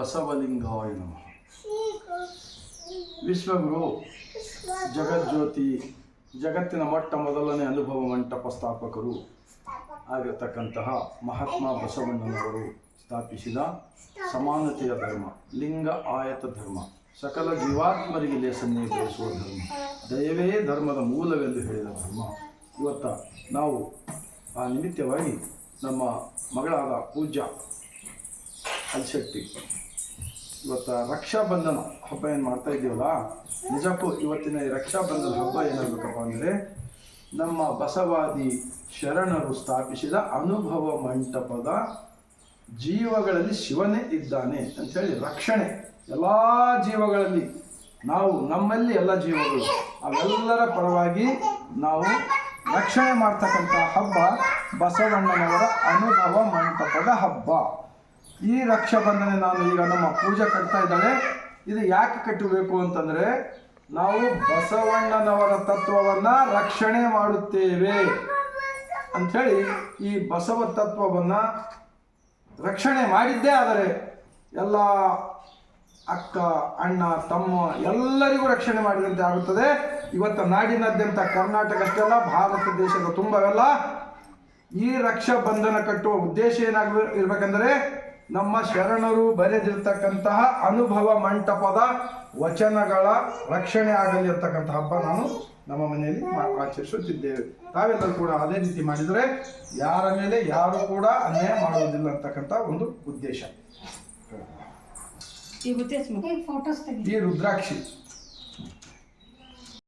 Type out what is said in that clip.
ಬಸವಲಿಂಗಾಯ ನಮಃ ವಿಶ್ವಗುರು ಜಗಜ್ಯೋತಿ ಜಗತ್ತಿನ ಮೊಟ್ಟ ಮೊದಲನೇ ಅನುಭವ ಮಂಟಪ ಸ್ಥಾಪಕರು ಆಗಿರತಕ್ಕಂತಹ ಮಹಾತ್ಮ ಬಸವಣ್ಣನವರು ಸ್ಥಾಪಿಸಿದ ಸಮಾನತೆಯ ಧರ್ಮ ಲಿಂಗ ಆಯತ ಧರ್ಮ ಸಕಲ ಜೀವಾತ್ಮರಿಗೆ ಲೇಸನ್ನೇ ಬೆಳೆಸುವ ಧರ್ಮ. ದಯವೇ ಧರ್ಮದ ಮೂಲವೆಂದು ಹೇಳಿದ ಧರ್ಮ. ಇವತ್ತ ನಾವು ಆ ನಿಮಿತ್ತವಾಗಿ ನಮ್ಮ ಮಗಳಾದ ಪೂಜ್ಯ ಅಲ್ಶೆಟ್ಟಿ ಇವತ್ತು ರಕ್ಷಾಬಂಧನ ಹಬ್ಬ ಏನು ಮಾಡ್ತಾ ಇದ್ದೀವಲ್ಲ? ನಿಜಕ್ಕೂ ಇವತ್ತಿನ ಈ ರಕ್ಷಾಬಂಧನ ಹಬ್ಬ ಏನಾಗಬೇಕಪ್ಪ ಅಂದರೆ ನಮ್ಮ ಬಸವಾದಿ ಶರಣರು ಸ್ಥಾಪಿಸಿದ ಅನುಭವ ಮಂಟಪದ ಜೀವಗಳಲ್ಲಿ ಶಿವನೇ ಇದ್ದಾನೆ ಅಂಥೇಳಿ ರಕ್ಷಣೆ. ಎಲ್ಲ ಜೀವಗಳಲ್ಲಿ ನಾವು, ನಮ್ಮಲ್ಲಿ ಎಲ್ಲ ಜೀವಗಳು, ಅವೆಲ್ಲರ ಪರವಾಗಿ ನಾವು ರಕ್ಷಣೆ ಮಾಡ್ತಕ್ಕಂಥ ಹಬ್ಬ ಬಸವಣ್ಣನವರ ಅನುಭವ ಮಂಟಪದ ಹಬ್ಬ. ಈ ರಕ್ಷಾಬಂಧನ ನಾನು ಈಗ ನಮ್ಮ ಪೂಜೆ ಕಟ್ತಾ ಇದ್ದಾಳೆ ಇದು ಯಾಕೆ ಕಟ್ಟಬೇಕು ಅಂತಂದ್ರೆ, ನಾವು ಬಸವಣ್ಣನವರ ತತ್ವವನ್ನ ರಕ್ಷಣೆ ಮಾಡುತ್ತೇವೆ ಅಂಥೇಳಿ ಈ ಬಸವ ತತ್ವವನ್ನ ರಕ್ಷಣೆ ಮಾಡಿದ್ದೇ ಆದರೆ ಎಲ್ಲ ಅಕ್ಕ, ಅಣ್ಣ, ತಮ್ಮ ಎಲ್ಲರಿಗೂ ರಕ್ಷಣೆ ಮಾಡಿದಂತೆ ಆಗುತ್ತದೆ. ಇವತ್ತು ನಾಡಿನಾದ್ಯಂತ ಕರ್ನಾಟಕ ಅಷ್ಟೇ ಅಲ್ಲ ಭಾರತ ದೇಶದ ತುಂಬವೆಲ್ಲ ಈ ರಕ್ಷಾ ಬಂಧನ ಕಟ್ಟುವ ಉದ್ದೇಶ ಏನಾಗ ಇರ್ಬೇಕಂದ್ರೆ ನಮ್ಮ ಶರಣರು ಬರೆದಿರ್ತಕ್ಕಂತಹ ಅನುಭವ ಮಂಟಪದ ವಚನಗಳ ರಕ್ಷಣೆ ಆಗಲಿ ಅಂತಕ್ಕಂಥ ಹಬ್ಬ ನಾನು ನಮ್ಮ ಮನೆಯಲ್ಲಿ ಆಚರಿಸುತ್ತಿದ್ದೇವೆ. ತಾವೆಲ್ಲರೂ ಕೂಡ ಅದೇ ರೀತಿ ಮಾಡಿದರೆ ಯಾರ ಮೇಲೆ ಯಾರು ಕೂಡ ಅನ್ಯಾಯ ಮಾಡುವುದಿಲ್ಲ ಅಂತಕ್ಕಂಥ ಒಂದು ಉದ್ದೇಶ. ಈ ಗೊತ್ತೈತಿ ಫೋಟೋಸ್ ತೆಗಿ. ಈ ರುದ್ರಾಕ್ಷಿ.